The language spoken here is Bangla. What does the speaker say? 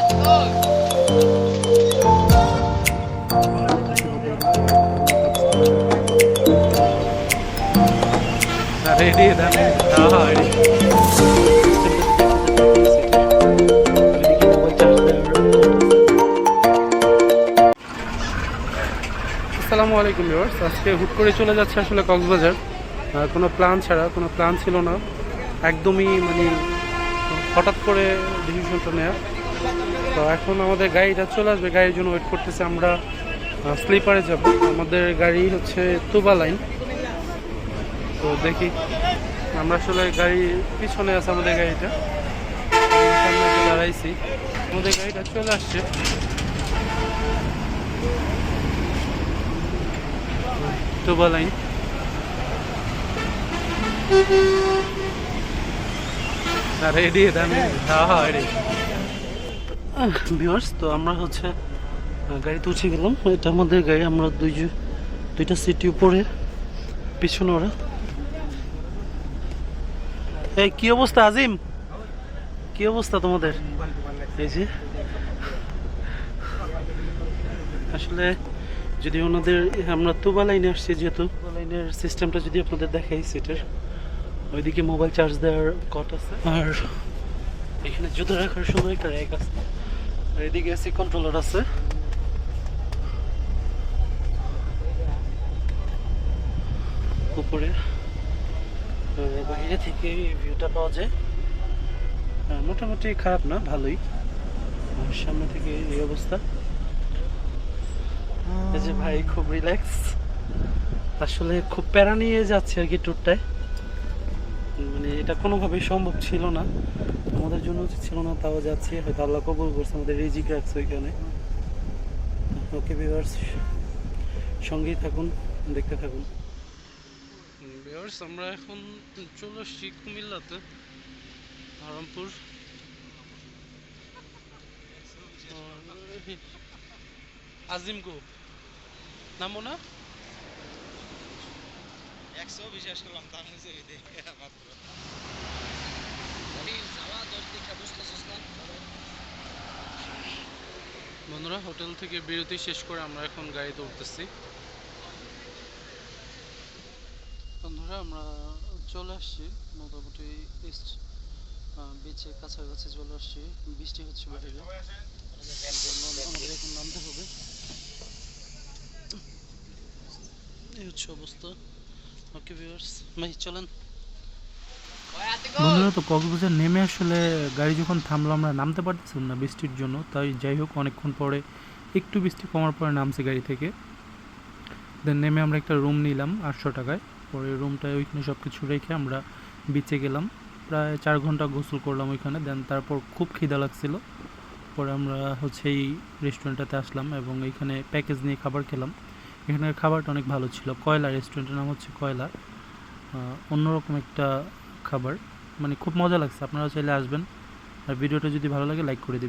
হ্যাঁ, হ্যাঁ, আসসালামু আলাইকুম ভিউয়ার্স আজকে হুট করে চলে যাচ্ছে আসলে কক্সবাজার। কোনো প্ল্যান ছাড়া, কোনো প্ল্যান ছিল না। একদমই মানে হঠাৎ করে ডিসিশনটা নেওয়া তো এখন আমাদের গাড়িটা চলে আসবে। গাড়ির জন্য ওয়েট করতেছে আমরা স্লিপারে যাব। আমাদের গাড়ি হচ্ছে তুবা লাইন তো দেখি, আমরা আসলে গাড়ি পিছনে আছে আমাদের গাড়িটা। দাঁড়াইছি। আমাদের গাড়িটা চলে আসছে। তুবা লাইন রেডি দামি হ্যাঁ হ্যাঁ রেডি ভিউয়ার্স তো আমরা হচ্ছে গাড়িতে উঠে গেলাম। এটা আমাদের গাড়ি, আমরা দুইজন দুইটা সিটি উপরে, পিছনে ওরা। এই, কি অবস্থা, আজিম? কি অবস্থা তোমাদের? এই যে। আসলে, যদি ওনাদের, আমরা তুবা লাইনে আসছি যেহেতু লাইনের সিস্টেমটা যদি আপনাদের দেখাই সেটার ওইদিকে মোবাইল চার্জ দেওয়ার কট আছে। আর এখানে জুতো রাখার সুন্দর একটা র্যাক আছে। এদিকে এসি কন্ট্রোলার আছে। উপরে বাইরে থেকে ভিউটা পাওয়া যায়। মোটামুটি খারাপ না ভালোই। সামনে থেকে এই অবস্থা। এই যে ভাই খুব রিল্যাক্স আসলে খুব প্যারা নিয়ে যাচ্ছে আর কি ট্যুরটায় মানে এটা কোনোভাবেই সম্ভব ছিল না। আমাদের উচিত ছিল না তাও যাচ্ছি। হয়তো আল্লাহ কবুল করছে আমাদের রিজিক রাখছে ওইখানে। ওকে ভিউয়ার্স সঙ্গেই থাকুন দেখতে থাকুন। ভিউয়ার্স আমরা এখন চলে আসছি কুমিল্লাতে ধরমপুর। আজিম গো নামো না? একশো বিশ্বাস করলাম তার বন্ধুরা, হোটেল থেকে বিরতি শেষ করে আমরা এখন গাড়িতে উঠতেছি। বন্ধুরা, আমরা চলে আসছি মোটামুটি ইস্ট বিচের কাছাকাছি চলে আসছি। বৃষ্টি হচ্ছে বাইরে আমাদের এখন নামতে হবে। এই হচ্ছে অবস্থা। ওকে ভিউয়ার্স ভাই, চলেন। বন্ধুরা, তো কক্সবাজার নেমে আসলে গাড়ি যখন থামলো, আমরা নামতে পারতেছিলাম না বৃষ্টির জন্য। তাই যাই হোক, অনেকক্ষণ পরে একটু বৃষ্টি কমার পরে নামছে গাড়ি থেকে। দেন নেমে আমরা একটা রুম নিলাম আটশো টাকায়। পরে রুমটায় ওইখানে সব কিছু রেখে আমরা বিচে গেলাম। প্রায় চার ঘণ্টা গোসল করলাম ওইখানে। দেন তারপর খুব খিদা লাগছিল। পরে আমরা হচ্ছে এই রেস্টুরেন্টটাতে আসলাম এবং এইখানে প্যাকেজ নিয়ে খাবার খেলাম। এখানের খাবারটা অনেক ভালো ছিল। কয়লা রেস্টুরেন্টের নাম হচ্ছে কয়লা। অন্যরকম একটা খাবার। মানে খুব মজা লাগছে আপনারা চাইলে আসবেন। আর ভিডিওটা যদি ভালো লাগে লাইক করে দিবেন।